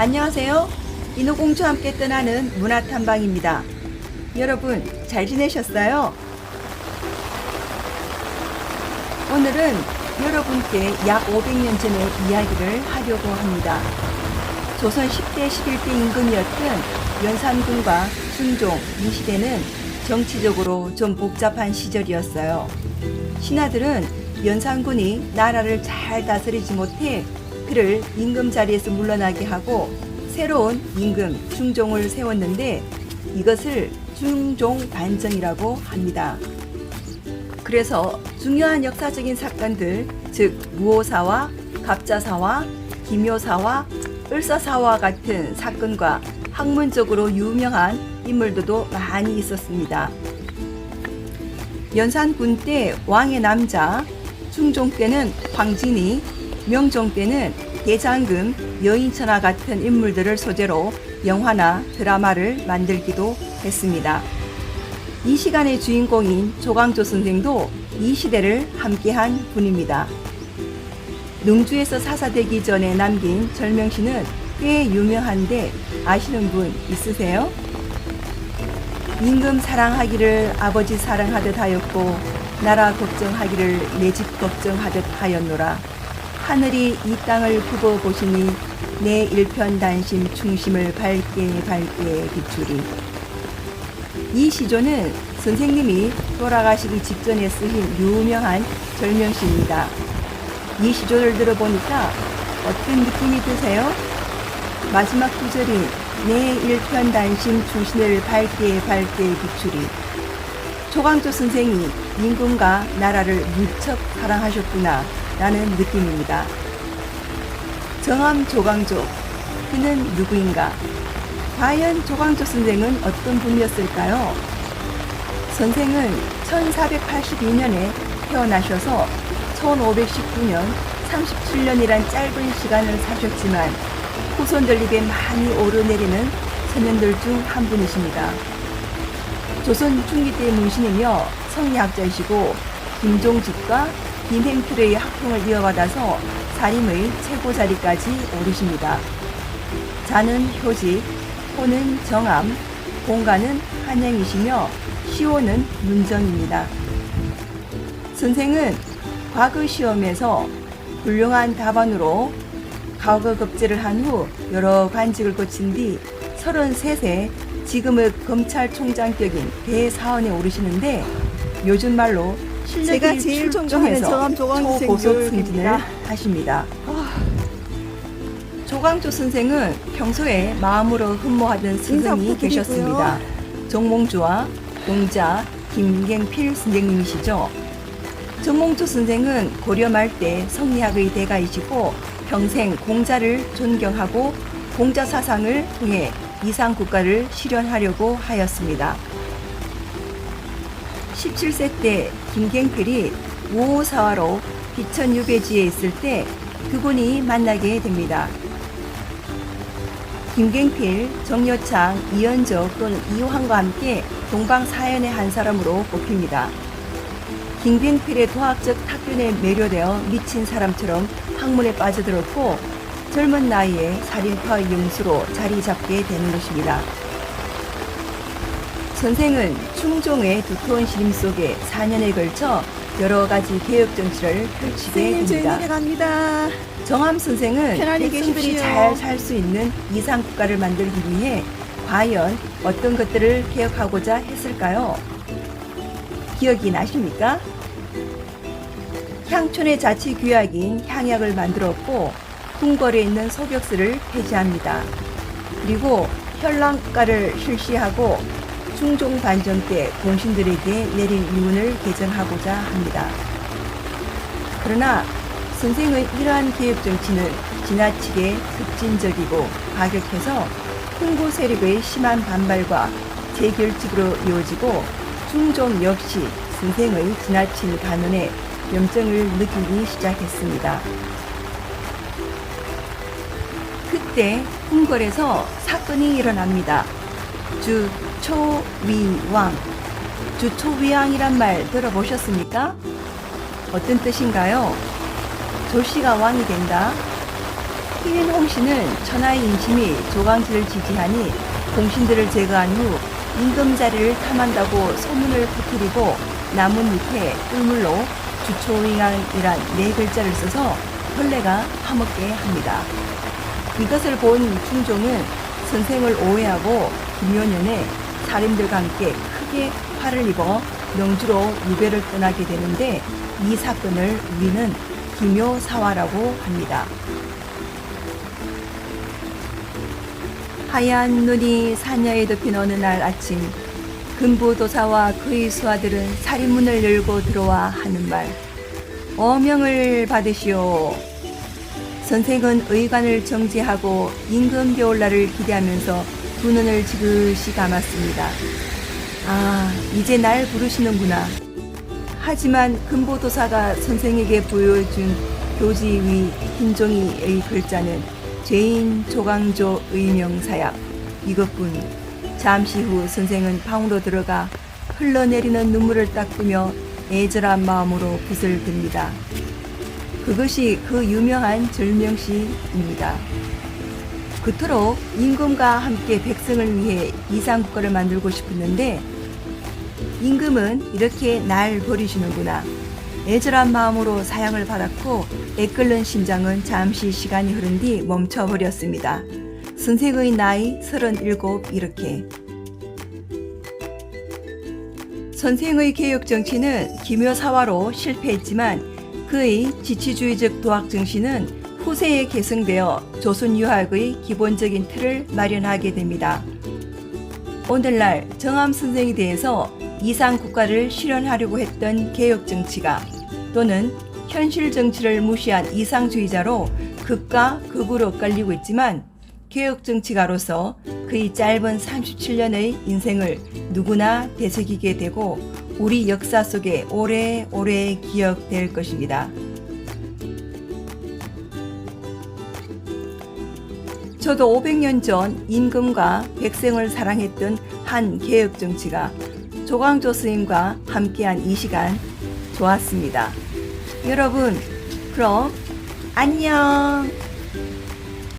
안녕하세요. 인호공주와 함께 떠나는 문화탐방입니다. 여러분, 잘 지내셨어요? 오늘은 여러분께 약 500년 전의 이야기를 하려고 합니다. 조선 10대, 11대 임금이었던 연산군과 순종 이 시대는 정치적으로 좀 복잡한 시절이었어요. 신하들은 연산군이 나라를 잘 다스리지 못해 그를 임금 자리에서 물러나게 하고 새로운 임금 중종을 세웠는데 이것을 중종 반정이라고 합니다. 그래서 중요한 역사적인 사건들, 즉 무오사와 갑자사와 김효사와 을사사와 같은 사건과 학문적으로 유명한 인물들도 많이 있었습니다. 연산군 때 왕의 남자, 중종 때는 황진이, 명종 때는 대장금, 여인천하 같은 인물들을 소재로 영화나 드라마를 만들기도 했습니다. 이 시간의 주인공인 조광조 선생도 이 시대를 함께한 분입니다. 능주에서 사사되기 전에 남긴 절명시는 꽤 유명한데 아시는 분 있으세요? 임금 사랑하기를 아버지 사랑하듯 하였고 나라 걱정하기를 내 집 걱정하듯 하였노라. 하늘이 이 땅을 굽어 보시니 내 일편단심 중심을 밝게 밝게 비추리. 이 시조는 선생님이 돌아가시기 직전에 쓰신 유명한 절명시입니다. 이 시조를 들어보니까 어떤 느낌이 드세요? 마지막 구절인 내 일편단심 중심을 밝게 밝게 비추리. 조광조 선생이 임금과 나라를 무척 사랑하셨구나 라는 느낌입니다. 정암 조광조, 그는 누구인가? 과연 조광조 선생은 어떤 분이었을까요? 선생은 1482년에 태어나셔서 1519년 37년이란 짧은 시간을 사셨지만 후손들 입에 많이 오르내리는 선현들 중 한 분이십니다. 조선 중기 때 문신이며 성리학자이시고 김종직과 김행필의 학풍을 이어받아서 사림의 최고 자리까지 오르십니다. 자는 효직, 호는 정암, 공가는 한양이시며 시호는 문정입니다. 선생은 과거 시험에서 훌륭한 답안으로 가거급제를 한 후 여러 관직을 거친 뒤 33세 지금의 검찰총장격인 대사원에 오르시는데 요즘 말로 제가 제일 존경하는 정암 조광조 선생님입니다. 하십니다. 조광조 선생은 평소에 마음으로 흠모하던 스승이 계셨습니다. 정몽주와 공자 김갱필 선생님이시죠. 정몽주 선생은 고려 말때 성리학의 대가이시고 평생 공자를 존경하고 공자 사상을 통해 이상 국가를 실현하려고 하였습니다. 17세 때 김갱필이 우호사화로 비천 유배지에 있을 때 그분이 만나게 됩니다. 김갱필, 정여창, 이현적 또는 이호환과 함께 동방 사연의 한 사람으로 꼽힙니다. 김갱필의 도학적 탁균에 매료되어 미친 사람처럼 학문에 빠져들었고 젊은 나이에 살인파 영수로 자리 잡게 되는 것입니다. 선생은 충종의 두터운 시림 속에 4년에 걸쳐 여러 가지 개혁 정치를 펼치게 됩니다. 내려갑니다. 정암 선생은 세계시들이 있으십시오. 잘살 수 있는 이상 국가를 만들기 위해 과연 어떤 것들을 개혁하고자 했을까요? 기억이 나십니까? 향촌의 자치 규약인 향약을 만들었고 궁궐에 있는 소격수를 폐지합니다. 그리고 현랑국가를 실시하고 중종 반정 때 공신들에게 내린 유문을 개정하고자 합니다. 그러나 선생의 이러한 개혁 정치는 지나치게 급진적이고 과격해서 홍보 세력의 심한 반발과 재결집으로 이어지고 중종 역시 선생의 지나친 간언에 염증을 느끼기 시작했습니다. 그때 궁궐에서 사건이 일어납니다. 주초위왕. 주초위왕이란 말 들어보셨습니까? 어떤 뜻인가요? 조씨가 왕이 된다. 희민 홍씨는 천하의 인심이 조광지를 지지하니 공신들을 제거한 후 임금 자리를 탐한다고 소문을 퍼뜨리고 나문 밑에 꿀물로 주초윙왕이란 네 글자를 써서 벌레가 파먹게 합니다. 이것을 본 중종은 선생을 오해하고 김효년에 사림들과 함께 크게 화를 입어 명주로 유배를 떠나게 되는데 이 사건을 우리는 기묘사화라고 합니다. 하얀 눈이 사녀에 덮인 어느 날 아침 금부도사와 그의 수하들은 살인문을 열고 들어와 하는 말 어명을 받으시오 선생은 의관을 정지하고 임금 겨울날을 기대하면서 두 눈을 지그시 감았습니다. 아, 이제 날 부르시는구나. 하지만 금보도사가 선생에게 보여준 교지 위 흰종이의 글자는 죄인 조강조 의명사약 이것뿐. 잠시 후 선생은 방으로 들어가 흘러내리는 눈물을 닦으며 애절한 마음으로 붓을 듭니다. 그것이 그 유명한 절명시입니다. 그토록 임금과 함께 백성을 위해 이상국가를 만들고 싶었는데 임금은 이렇게 날 버리시는구나. 애절한 마음으로 사양을 받았고 애끓는 심장은 잠시 시간이 흐른 뒤 멈춰버렸습니다. 선생의 나이 37 이렇게. 선생의 개혁 정치는 기묘사화로 실패했지만 그의 지치주의적 도학 정신은 후세에 계승되어 조선 유학의 기본적인 틀을 마련하게 됩니다. 오늘날 정암 선생에 대해서 이상 국가를 실현하려고 했던 개혁 정치가 또는 현실 정치를 무시한 이상주의자로 극과 극으로 엇갈리고 있지만 개혁 정치가로서 그의 짧은 37년의 인생을 누구나 되새기게 되고 우리 역사 속에 오래오래 기억될 것입니다. 저도 500년 전 임금과 백성을 사랑했던 한 개혁 정치가 조광조 스님과 함께한 이 시간 좋았습니다. 여러분, 그럼 안녕!